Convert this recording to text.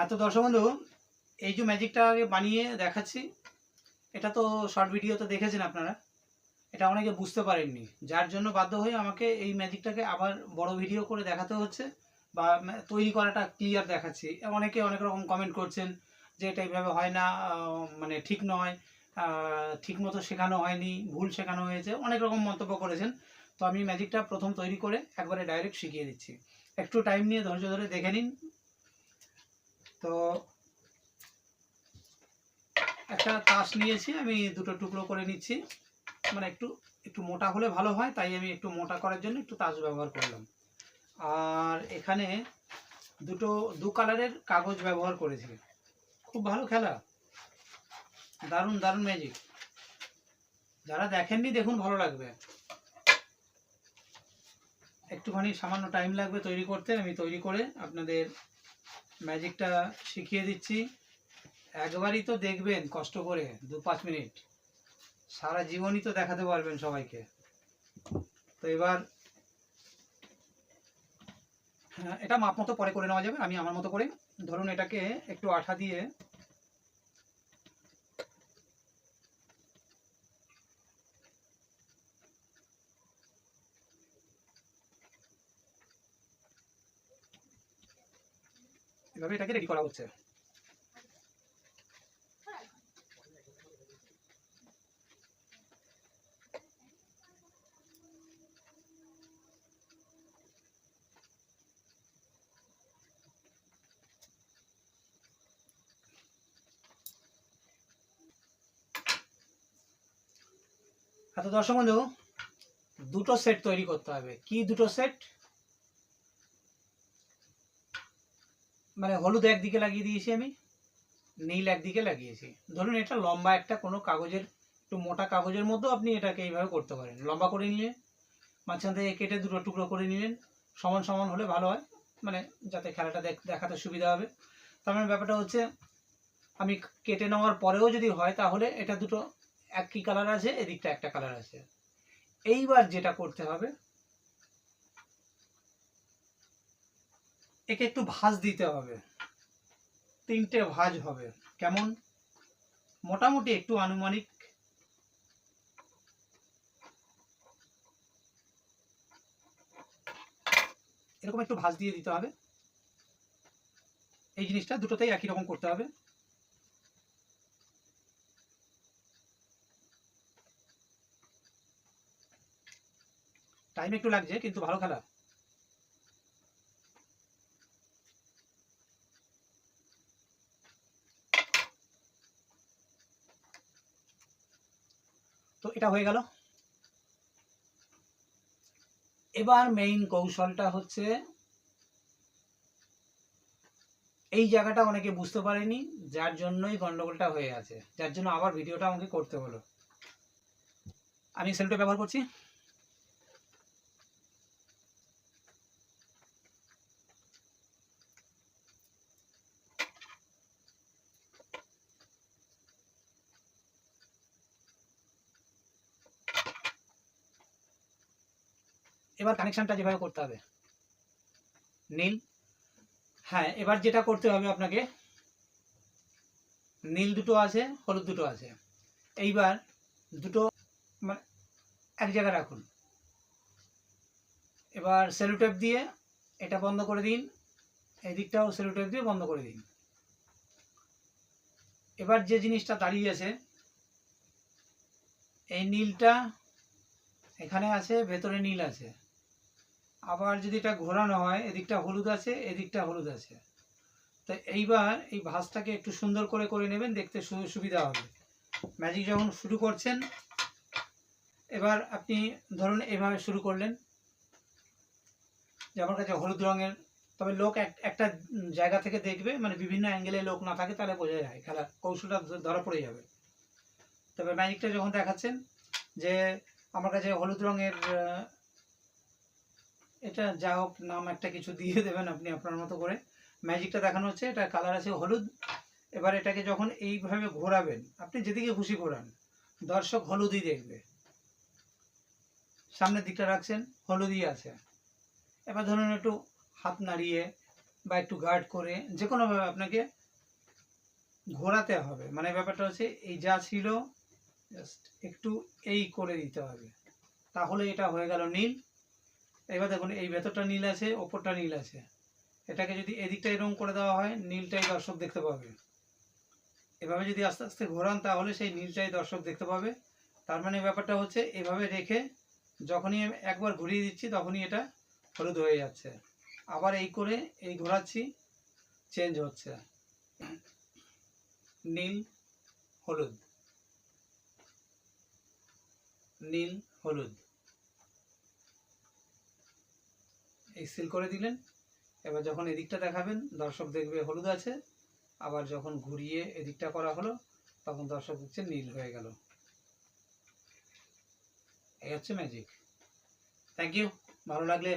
হ্যাঁ তো দর্শক বন্ধু, এই যে ম্যাজিকটা আগে বানিয়ে দেখাচ্ছি, এটা তো শর্ট ভিডিওতে দেখেছেন আপনারা, এটা অনেকে বুঝতে পারেননি। যার জন্য বাধ্য হয়ে আমাকে এই ম্যাজিকটাকে আবার বড় ভিডিও করে দেখাতে হচ্ছে বা তৈরি করাটা ক্লিয়ার দেখাচ্ছি। অনেকে অনেক রকম কমেন্ট করছেন যে এটা এইভাবে হয় না মানে ঠিক নয় ঠিক মতো শেখানো হয়নি, ভুল শেখানো হয়েছে, অনেক রকম মন্তব্য করেছেন। তো আমি ম্যাজিকটা প্রথম তৈরি করে একবারে ডাইরেক্ট শিখিয়ে দিচ্ছি। একটু টাইম নিয়ে ধৈর্য ধরে দেখে নিন তো একটা তাস নিয়েছি, আমি দুটো টুকরো করে নিচ্ছি। মানে একটু একটু মোটা হলে ভালো হয়, তাই আমি একটু মোটা করার জন্য একটু তাস ব্যবহার করলাম। আর এখানে দুটো, দু কালারের কাগজ ব্যবহার করেছি। খুব ভালো খেলা। দারুণ দারুণ ম্যাজিক যারা দেখেননি, দেখুন, ভালো লাগবে। একটুখানি সামান্য টাইম লাগবে তৈরি করতে, আমি তৈরি করে আপনাদের ম্যাজিকটা শিখিয়ে দিচ্ছি। একবারই তো দেখবেন কষ্ট করে দু পাঁচ মিনিট। সারা জীবনই তো দেখাতে পারবেন সবাইকে। তো এবার হ্যাঁ, এটা মাপ মতো পরে করে নেওয়া যাবে। আমি আমার মতো করে ধরুন এটাকে একটু আঠা দিয়ে এভাবে এটাকে রেডি করা হচ্ছে। এত দর্শক বন্ধু, দুটো সেট তৈরি করতে হবে। কি দুটো সেট মানে হলুদ একদিকে লাগিয়ে দিয়েছি আমি, নীল একদিকে লাগিয়েছি। ধরুন এটা লম্বা একটা কোনো কাগজের, একটু মোটা কাগজের মধ্যেও আপনি এটাকে এইভাবে করতে পারেন। লম্বা করে নিলে মাঝখান থেকে কেটে দুটো টুকরো করে নিলেন, সমান সমান হলে ভালো হয় মানে যাতে খেলাটা দেখাতে সুবিধা হবে। তার মানে ব্যাপারটা হচ্ছে, আমি কেটে নেওয়ার পরেও যদি হয় তাহলে এটা দুটো একই কালার আছে, এদিকটা একটা কালার আছে। এইবার যেটা করতে হবে একে একটু ভাঁজ দিতে হবে। তিনটে ভাঁজ হবে। কেমন? মোটামুটি একটু আনুমানিক। এরকম একটু ভাঁজ দিয়ে দিতে হবে। এই জিনিসটা দুটোতেই একই রকম করতে হবে। টাইম একটু লাগছে, কিন্তু ভালো খেলা। এটা হয়ে গেল। এবার মেইন কৌশলটা হচ্ছে, এই জায়গাটা অনেকে বুঝতে পারেনি, যার জন্যই গন্ডগোলটা হয়ে আছে। যার জন্য আবার ভিডিওটা আমাকে করতে হলো আমি সেলটা ব্যবহার করছি। এবার কানেকশনটা যেভাবে করতে হবে। নীল। হ্যাঁ এবার যেটা করতে হবে আপনাকে, নীল দুটো আছে, হলুদ দুটো আছে। এইবার দুটো মানে এক জায়গায় রাখুন। এবার সেলুটেপ দিয়ে এটা বন্ধ করে দিন। এই দিকটাও সেলুটেপ দিয়ে বন্ধ করে দিন। এবার যে জিনিসটা দাঁড়িয়ে আছে, এই নীলটা এখানে আছে, ভেতরে নীল আছে। আবার যদি এটা ঘোরানো হয়, এদিকটা হলুদ আছে, এদিকটা হলুদ আছে। তো এইবার এই ভাঁজটাকে একটু সুন্দর করে করে নেবেন, দেখতে সুবিধা হবে। ম্যাজিক যখন শুরু করছেন, এবার আপনি ধরুন এইভাবে শুরু করলেন। যে আমার কাছে হলুদ রঙের, তবে লোক এক- একটা জায়গা থেকে দেখবে মানে বিভিন্ন অ্যাঙ্গেলে লোক না থাকে, তাহলে বোঝা যায় খেলা কৌশলটা ধরা পড়ে যাবে। তবে ম্যাজিকটা যখন দেখাচ্ছেন, যে আমার কাছে হলুদ রঙের এটা যা হোক নাম একটা কিছু দিয়ে দেবেন আপনি আপনার মতো করে। ম্যাজিকটা দেখানো হচ্ছে, এটা কালার আছে হলুদ। এবার এটাকে যখন এইভাবে ঘোরাবেন, আপনি যেদিকে খুশি ঘোরান, দর্শক হলুদই দেখবে। সামনের দিকটা রাখছেন, হলুদই আছে। এবার ধরুন একটু হাত নাড়িয়ে বা একটু গার্ড করে যে কোনোভাবে আপনাকে ঘোরাতে হবে। মানে ব্যাপারটা হচ্ছে এই যা ছিল জাস্ট একটু এই করে দিতে হবে। তাহলে এটা হয়ে গেল নীল। এবার দেখুন, এই ভেতরটা নীল আছে, ওপরটা নীল আছে। এটাকে যদি এদিকটা এরকম করে দেওয়া হয়, নীলটাই দর্শক দেখতে পাবে। এভাবে যদি আস্তে আস্তে ঘোরান, তাহলে সেই নীলটাই দর্শক দেখতে পাবে। তার মানে ব্যাপারটা হচ্ছে, এভাবে রেখে যখনই একবার ঘুরিয়ে দিচ্ছি, তখনই এটা হলুদ হয়ে যাচ্ছে। আবার এই করে এই ঘোরাচ্ছি, চেঞ্জ হচ্ছে। নীল, হলুদ। নীল, হলুদ। এই সিল করে দিলেন। এবার যখন এদিকটা দেখাবেন, দর্শক দেখবে হলুদ আছে। আবার যখন ঘুরিয়ে এদিকটা করা হলো, তখন দর্শক দেখছে নীল হয়ে গেল। এই হচ্ছে ম্যাজিক থ্যাংক ইউ ভালো লাগলে